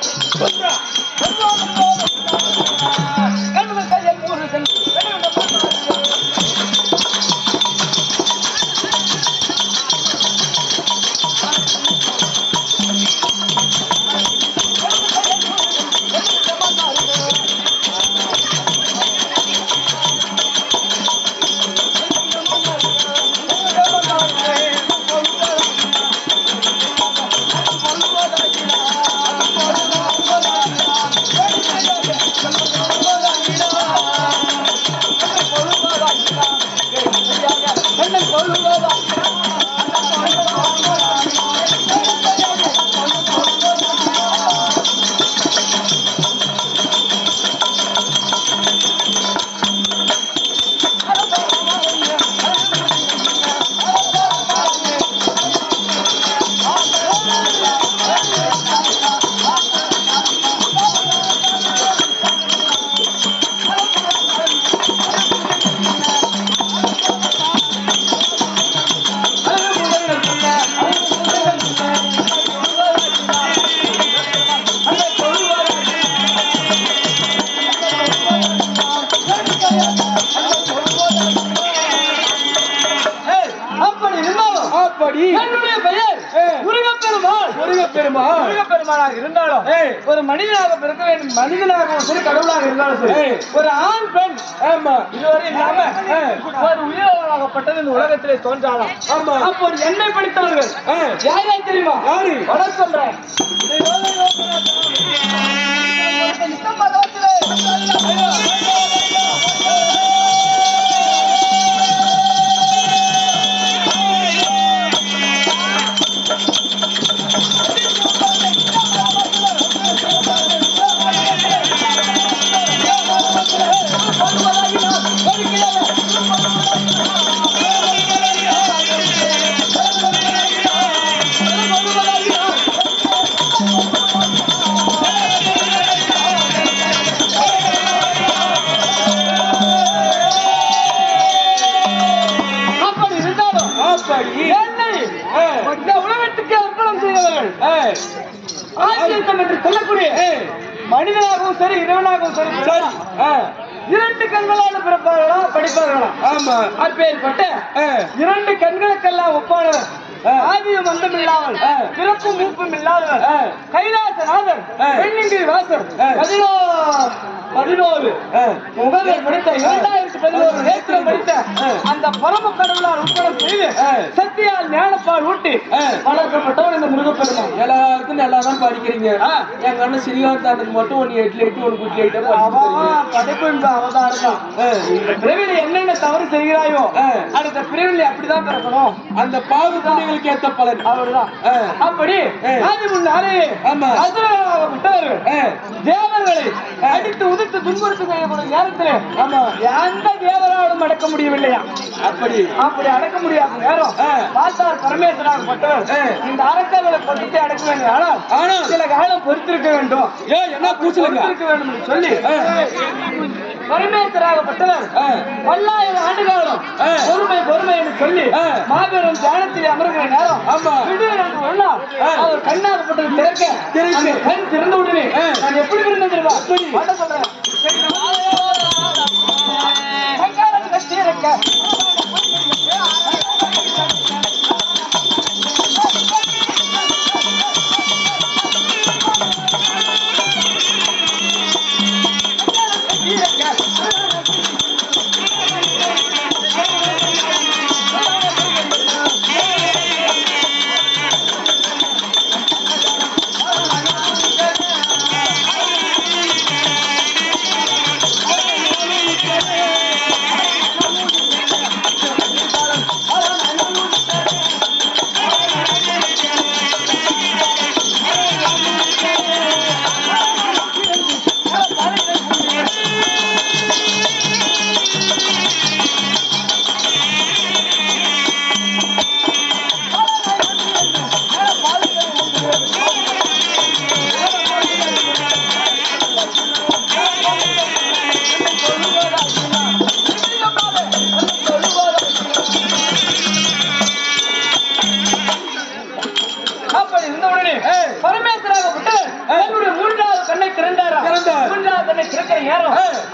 Спасибо. 们头颅都往前。முருகப்பெருமாள் முருகப்பெருமானாக இருந்தாலும். ஒரு மனிதனாக பிறக்க வேண்டும் மனிதனாகவும் சரி கடவுளாக இருந்தாலும் சரி. ஒரு ஆண் பெண் ஆமா இதுவரை இல்லாம ஒரு உயிராகப்பட்டது இந்த உலகத்திலே தோன்றாலாம் ஆமா. அப்போ என்னை படித்தவர்கள். யார் தெரியுமா யாரு? வட சொல்றேன் மனிதனாகவும் சரி இறைவனாகவும் சரி சரி இரண்டு கண்களால் பிறப்பார்களா படிப்பார்களா ஆமா அப்பேற்பட்ட இரண்டு கண்களுக்கெல்லாம் ஒப்பானவர். ஆதியும் அந்தம் இல்லாமல். பிறப்பும் மூப்பும் இல்லாதவர். கைலாசநாதர். பெண்ணின்றி வாசர் ஆ. பதினோ பதினோரு ஆ, முகங்கள் படித்த இரண்டாயிரத்தி பதினோரு நேத்திரம் படித்த ஆ. அந்த பரம கடவுளால் உட்படம் செய்து. சத்தியால் ஞானப்பால் ஊட்டி. வளர்க்கப்பட்டவர் இந்த முருகப்பெருமான் எல்லாருக்கும் நல்லா தான் படிக்கிறீங்க. என் கண்ணு ஸ்ரீகாந்தானுக்கு மட்டும் ஒன்னு எட்டு எட்டு ஒன்னு குட்டி எட்டு படைப்பு என்ப அவதாரம் இந்த பிறவில என்னென்ன தவறு செய்கிறாயோ. அடுத்த பிறவில அப்படிதான் பிறக்கணும் அந்த பாவு புண்ணியங்களுக்கு ஏத்த பலன் அவர்தான். அப்படி. ஆதி முன்னாலே ஆமா. அசுரர்களாக விட்டவர்கள் ஆ, தேவர்களை அடித்து உதித்து துன்புறுத்து செய்யக்கூடிய நேரத்திலே ஆமா எந்த தேவராலும் அடக்க முடியவில்லையா அப்படி அப்படி அடக்க முடியாத நேரம். பார்த்தார் பரமேஸ்வராகப்பட்டவர் ஆ. இந்த அரக்கர்களை கொண்டுட்டு அடக்க வேண்டும் ஆனால் ஆனா சில காலம் பொறுத்திருக்க வேண்டும் ஏய் என்ன கூச்சலுங்க பொறுத்திருக்க வேண்டும் சொல்லி. பரமேஸ்வராகப்பட்டவர். பல்லாயிரம் ஆண்டு காலம். பொறுமை பொறுமை என்று சொல்லி. மாபெரும் தியானத்தில் அமர்கிற நேரம். அவர் கண்ணாகப்பட்டது திறக்க திறக்க. அந்த கண் திறந்த ஆ. நான் எப்படி இருந்தது தெரியுமா பாட்ட சொல்றேன் இருக்க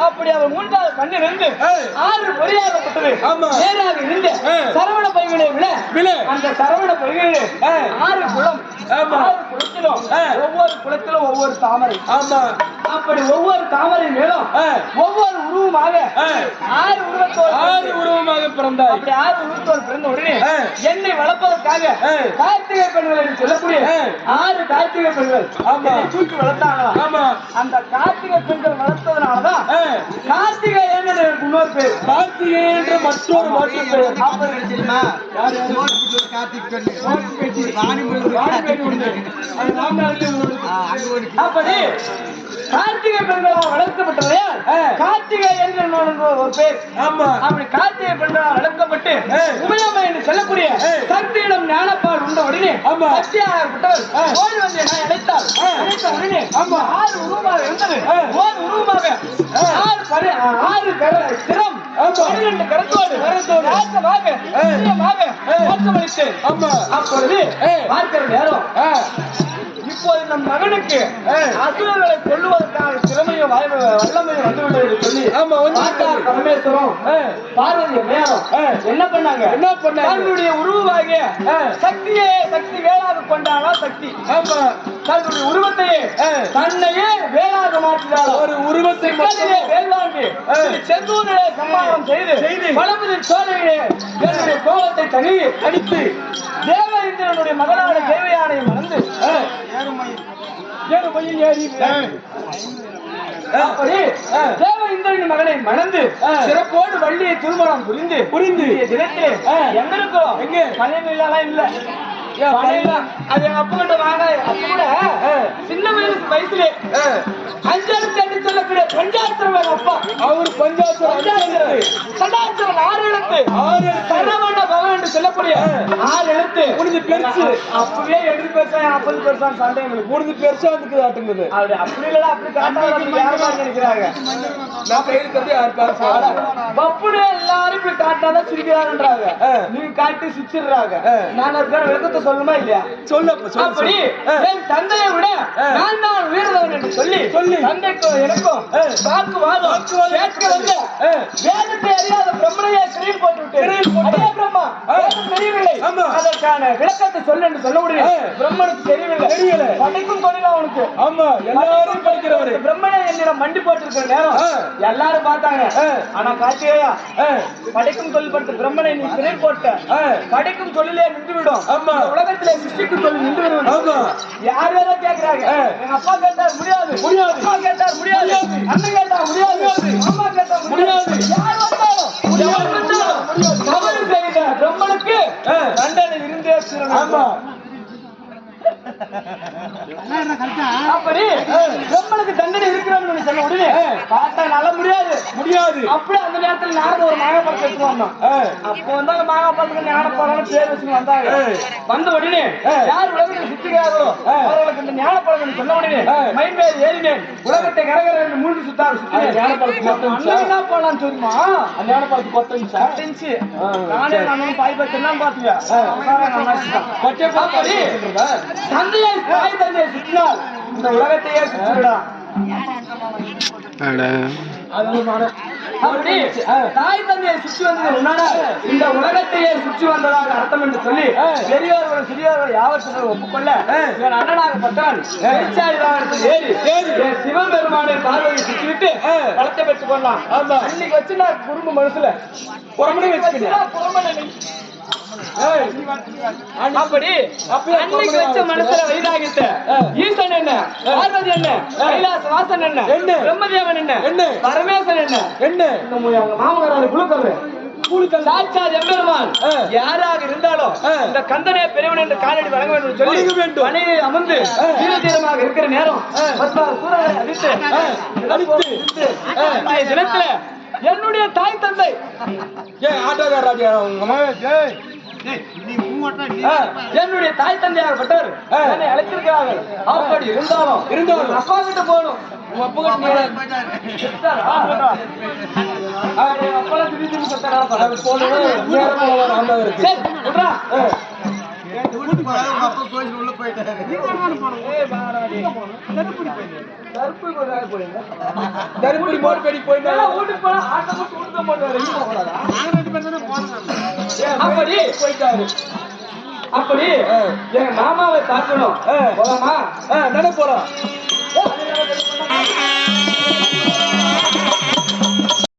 அப்படி அவர் மூன்றாவது இருந்து ஆ. ஆறு பொறியாகப்பட்டது ஆமா. நேராக ஆ. சரவண பைகளை விட விழ. அந்த சரவண பைகளில் ஆ. ஆறு குளம். ஆறு குளத்திலும். ஒவ்வொரு குளத்திலும் ஒவ்வொரு தாமரை ஆமா அப்படி ஒவ்வொரு தாமரை மேலும். ஒவ்வொரு உருவமாக. ஆறு உருவத்தோடு ஆறு உருவமாக பிறந்தாய் அப்படி ஆறு உருவத்தோடு பிறந்த உடனே. என்னை வளர்ப்பதற்காக. கார்த்திகை பெண்கள் என்று சொல்லக்கூடிய. ஆறு கார்த்திகை பெண்கள் ஆமா. தூக்கி வளர்த்தாங்களா ஆமா அந்த கார்த்திகை பெண்கள் வளர்த்ததுனாலதான். கார்த்திகை என்று இன்னொரு பேர் கார்த்திகை என்ற மற்றொரு மாற்று பெயர் அப்படி தெரியுமா. அது ராமநாதத்தில் உள்ளது. அப்படி கார்த்திகை பெண்களால் வளர்க்கப்பட்டதையால் ஆ. கார்த்திகை என்று ஒரு பேர் ஆமா அப்படி கார்த்திகை பெண்களால் வளர்க்கப்பட்டு. உமையம்மை என்று சொல்லக்கூடிய. சக்தியிடம் ஞானப்பால் உண்ட உடனே ஆமா. சக்தியாகப்பட்டவர். ஓடி வந்து அழைத்தார் ஆ. அழைத்த உடனே ஆமா. ஆறு உருவமாக இருந்தது. ஓர் உருவமாக. ஆறு பரி- ஆறு ஆமா. பன்னிரண்டு கரத்தோடு. ராசமாக. தோற்றமளித்தேன் ஆமா அப்பொழுது. பார்க்கிற நேரம். இப்போது நம் மகனுக்கு. அசுரர்களை கொல்லுவதற்கான திறமையும் வல்லமையும் வந்துவிட்டது சொல்லி ஆமா, வந்து பரமேஸ்வரம். பார்வதி. என்ன பண்ணாங்க என்ன பண்ணாங்க? தன்னுடைய உருவாகிய ஆ. சக்தியே சக்தி வேளாக கொண்டாளா சக்தி ஆமா தன்னுடைய உருவத்தையே. தன்னையே வேளாக மாற்றினாளா ஒரு உருவத்தை மட்டும் ஆ. செந்தூரிலே சம்மானம் செய்து செய்து. வளமுதிர் சோழனிலே என்னுடைய கோலத்தை தனி அடித்து தேவ இந்திரனுடைய மகனான தேவயானை மறந்து. ஏறு மயில் மகனை மணந்து. சிறப்போடு வள்ளியை திருமணம் புரிந்து புரிந்து. தினத்திலே. எங்க இருக்கோம் எங்க? இல்ல அது எங்க அப்பா கிட்ட வாங்க அப்ப கூட. சின்ன வயசு வயசுலே சொல்லக்கூடிய பஞ்சாயத்து அப்பா அவர் பஞ்சாயத்து பஞ்சாயத்து சதாசிவம் ஆறு எழுத்து ஆறு ஆறு எழுத்து உனது பெருசு. அப்பவே எடுத்து பெருசா அப்பது பெருசான்னு சண்டை எங்களுக்கு உனது பெருசா இருக்குது ஆட்டுங்குது அப்படி அப்படி இல்லடா அப்படி காட்டாத யாருமா நினைக்கிறாங்க நான் கையில் கட்டி யார் பாரு பப்புனு எல்லாரும் இப்படி காட்டாதான் சிரிக்கிறாங்கன்றாங்க. நீங்க காட்டி சிரிச்சிடுறாங்க. நான் இருக்கிற விளக்கத்தை சொல்லணுமா இல்லையா சொல்லு அப்ப, சொல்லு அப்படி சொல்லு. என் தந்தையை விட. நான் தான் உயர்ந்தவன் என்று சொல்லி சொல்லி. தந்தைக்கும் எனக்கும். வாக்குவாதம். கேட்க வந்து. வேதத்தை அறியாத பிரம்மனையை சிறையில் போட்டு விட்டேன் சிறையில் போட்டு. அதே பிரம்மா தெரியவில்லை ஆமா. அதற்கான விளக்கத்தை சொல்லு சொல்ல முடியும். பிரம்மனுக்கு தெரியவில்லை தெரியல. படைக்கும் தொழில் அவனுக்கு ஆமா எல்லாரும் படிக்கிறவரு பிரம்மனை என்னிடம் மண்டி போட்டிருக்கிற நேரம். எல்லாரும் பார்த்தாங்க. ஆனா கார்த்திகேயா. படைக்கும் தொழில் படுத்த பிரம்மனை நீ சிறை போட்ட. படைக்கும் தொழிலே நின்று விடும் ஆமா. உலகத்திலே சிருஷ்டிக்கும் தொழில் நின்று விடும் ஆமா. யார் யாரோ கேக்குறாங்க ஆ. எங்க அப்பா கேட்டார் முடியாது முடியாது. அப்பா கேட்டார் முடியாது. அண்ணன் கேட்டா முடியாது அம்மா தீரணும். ஆமா அப்படி பிரம்மனுக்கு தண்டனை இருக்கிறோம்னு சொன்ன உடனே ஆ. பார்த்தா நல்ல முடியாது முடியாது அப்படி அந்த நேரத்துல நாரத ஒரு எடுத்து வந்தான் ஆ. அப்போ வந்து அந்த மாகாபுரத்துக்கு ஞான போறான்னு பேர் வச்சு வந்தாங்க ஆ. வந்த உடனே. யார் உலகத்தில் சுத்துகிறார்களோ ஆ. அவர்களுக்கு இந்த ஞான பழக்கம் சொன்ன உடனே. மயில் மேல் ஏறினேன் உலகத்தை கரகர மூன்று சுத்தாரு சுத்தினேன் ஞான கொத்தஞ்சா நானே சரி. நானும் பாய். கொட்டை அப்படி சொல்றதா தந்தையை தாய் தந்தையை சுற்றினால் இந்த உலகத்தையே சுற்றிவிடா அப்படி தாய் தந்தையை சுற்றி வந்தது உன்னால இந்த உலகத்தையே சுற்றி வந்ததாக அர்த்தம் என்று சொல்லி பெரியவர்கள் சிறியவர்கள் யாவற்றையும் ஒப்புக்கொள்ள என் அண்ணனாகப்பட்டவன் ஏறி என் சிவபெருமானை பார்வையை சுற்றிவிட்டு பலத்தை பெற்றுக் கொள்ளலாம் ஆமா. அன்னைக்கு வச்சு நான் குடும்ப மனசுல வச்சுக்கிறியா? புறமணி ஏய், அப்படி? அன்னைக்கு வச்ச மனசுல வைராகித்த. ஈசன் என்ன? பார்வதி என்ன? கைலாச வாசன் என்ன? என்ன? பிரம்மதேவன் என்ன? என்ன? பரமேசன் என்ன? என்ன? அவங்க சாட்சாத் எம்பெருமான். ஆ. யாராக இருந்தாலும். இந்த கந்தனே பெரியவன் என்று காலடி வழங்க வேண்டும் சொல்லி வேண்டும். மனைவி அமர்ந்து. வீரதீரமாக இருக்கிற நேரம் தினத்துல என்னுடைய தாய் தந்தை. ஏன் ஆட்டோக்கார ராஜா உங்க என்னுடைய தாய் தந்தையாகப்பட்டவர் ஆ. என்னை அழைத்திருக்கிறார்கள். அப்படி இருந்தாலும் இருந்தாலும். அப்பா கிட்ட போகணும். அப்பா கிட்ட போயிட்டாரு தருமபுரி பேடி வீட்டுக்கு போனா போட்டு வீட்டுக்கு அப்படி போயிட்டாரு அப்படி எங்க மாமாவை தாக்கணும் போலாமா நட போறோம்